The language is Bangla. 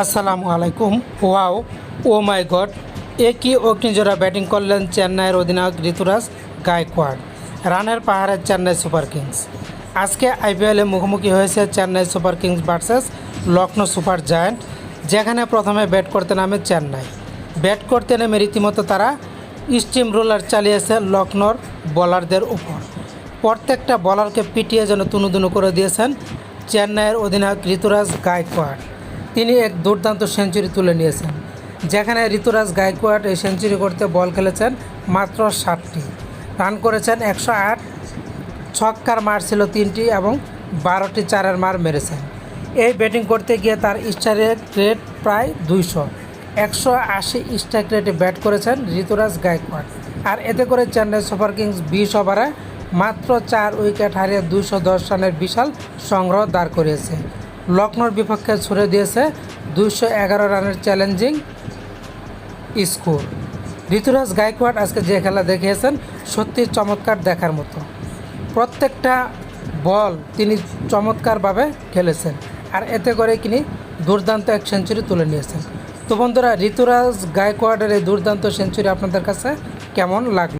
আসসালামু আলাইকুম। Wow, oh my God. একই অগ্নিজোড়া ব্যাটিং করলেন চেন্নাইয়ের অধিনায়ক ঋতুরাজ গায়কোয়াড়, রানের পাহাড়ের চেন্নাই সুপার কিংস। আজকে আইপিএলে মুখোমুখি হয়েছে Chennai Super Kings versus Lucknow Super Giant, যেখানে প্রথমে ব্যাট করতে নামে চেন্নাই। ব্যাট করতে নেমে রীতিমতো তারা স্টিম রোলার চালিয়েছে লখনৌর বোলারদের উপর। প্রত্যেকটা বলারকে পিটিয়ে যেন তুনুদুনু করে দিয়েছেন চেন্নাইয়ের অধিনায়ক ঋতুরাজ গায়কোয়াড়। তিনি এক দুর্দান্ত সেঞ্চুরি তুলে নিয়েছেন, যেখানে ঋতুরাজ গায়কোয়াড় এই সেঞ্চুরি করতে বল খেলেছেন মাত্র ষাটটি। রান করেছেন একশো আট, ছক্কার মার ছিল তিনটি এবং বারোটি চারের মার মেরেছেন। এই ব্যাটিং করতে গিয়ে তার স্ট্রাইক রেট প্রায় দুইশো। একশো আশি স্ট্রাইক রেটে ব্যাট করেছেন ঋতুরাজ গায়কোয়াড়। আর এতে করে চেন্নাই সুপার কিংস বিশ ওভারে মাত্র চার উইকেট হারিয়ে দুইশো দশ রানের বিশাল সংগ্রহ দাঁড় করিয়েছে। লখনৌর বিপক্ষে ছুড়ে দিয়েছে দুইশো এগারো রানের চ্যালেঞ্জিং স্কোর। ঋতুরাজ গায়কোয়াড় আজকে যে খেলা দেখিয়েছেন সত্যি চমৎকার দেখার মতো। প্রত্যেকটা বল তিনি চমৎকারভাবে খেলেছেন আর এতে করে তিনি দুর্দান্ত এক সেঞ্চুরি তুলে নিয়েছেন। তো বন্ধুরা, ঋতুরাজ গায়কোয়াড়ের এই দুর্দান্ত সেঞ্চুরি আপনাদের কাছে কেমন লাগল?